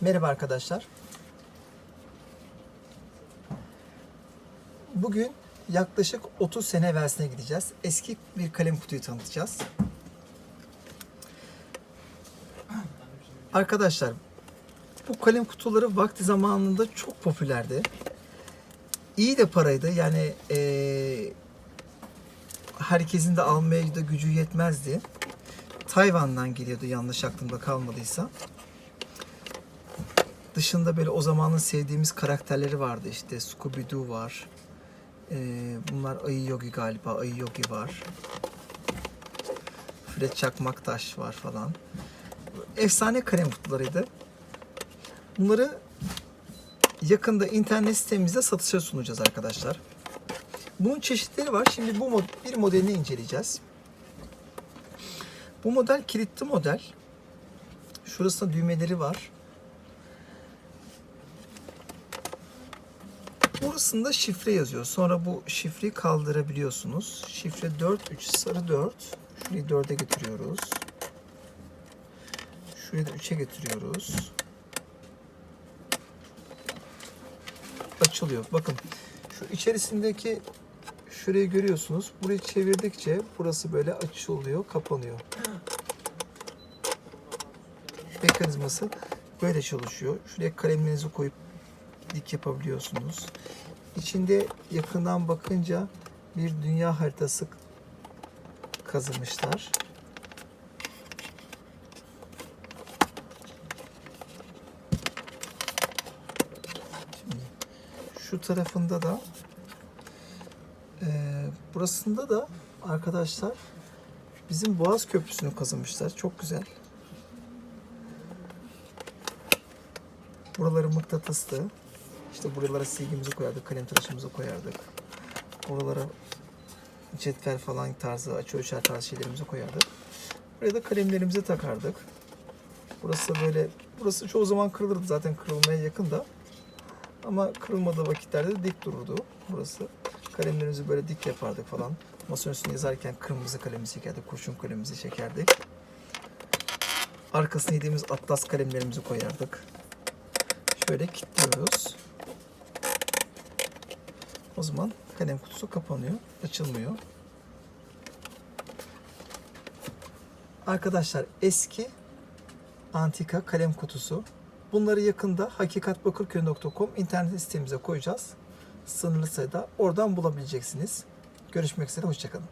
Merhaba arkadaşlar. Bugün yaklaşık 30 sene evvelsine gideceğiz. Eski bir kalem kutuyu tanıtacağız. Arkadaşlar bu kalem kutuları vakti zamanında çok popülerdi. İyi de paraydı. Yani eee, herkesin de almaya da gücü yetmezdi. Tayvan'dan geliyordu yanlış aklımda kalmadıysa. Dışında böyle o zamanın sevdiğimiz karakterleri vardı işte Scooby-Doo var. Ee, bunlar Ayı Yogi galiba. Ayı Yogi var. Fred Çakmaktaş var falan. Efsane kalem kutularıydı. Bunları yakında internet sitemizde satışa sunacağız arkadaşlar. Bunun çeşitleri var. Şimdi bu mod- bir modelini inceleyeceğiz. Bu model kilitli model. Şurasında düğmeleri var. Burasında şifre yazıyor. Sonra bu şifreyi kaldırabiliyorsunuz. Şifre 4, 3, sarı 4. Şurayı 4'e getiriyoruz. Şurayı da 3'e getiriyoruz. Açılıyor. Bakın şu içerisindeki şurayı görüyorsunuz. Burayı çevirdikçe burası böyle açılıyor, kapanıyor. Mekanizması böyle çalışıyor. Şuraya kalemlerinizi koyup dik yapabiliyorsunuz. İçinde yakından bakınca bir dünya haritası kazımışlar. Şimdi şu tarafında da eee, burasında da arkadaşlar bizim Boğaz Köprüsü'nü kazımışlar. Çok güzel. Buraları mıknatıslı. İşte buralara silgimizi koyardık, kalem tıraşımızı koyardık. Buralara cetvel falan tarzı, açı ölçer tarzı şeylerimizi koyardık. Buraya da kalemlerimizi takardık. Burası böyle, burası çoğu zaman kırılırdı zaten kırılmaya yakın da. Ama kırılmadığı vakitlerde de dik dururdu burası. Kalemlerimizi böyle dik yapardık falan. Masanın üstünde yazarken kırmızı kalemimizi çekerdik, kurşun kalemimizi çekerdik. Arkasına yediğimiz atlas kalemlerimizi koyardık. Şöyle kilitliyoruz. O zaman kalem kutusu kapanıyor, açılmıyor. Arkadaşlar eski antika kalem kutusu. Bunları yakında hakikatbakırköy.com internet sitemize koyacağız. Sınırlı sayıda. Oradan bulabileceksiniz. Görüşmek üzere, hoşçakalın.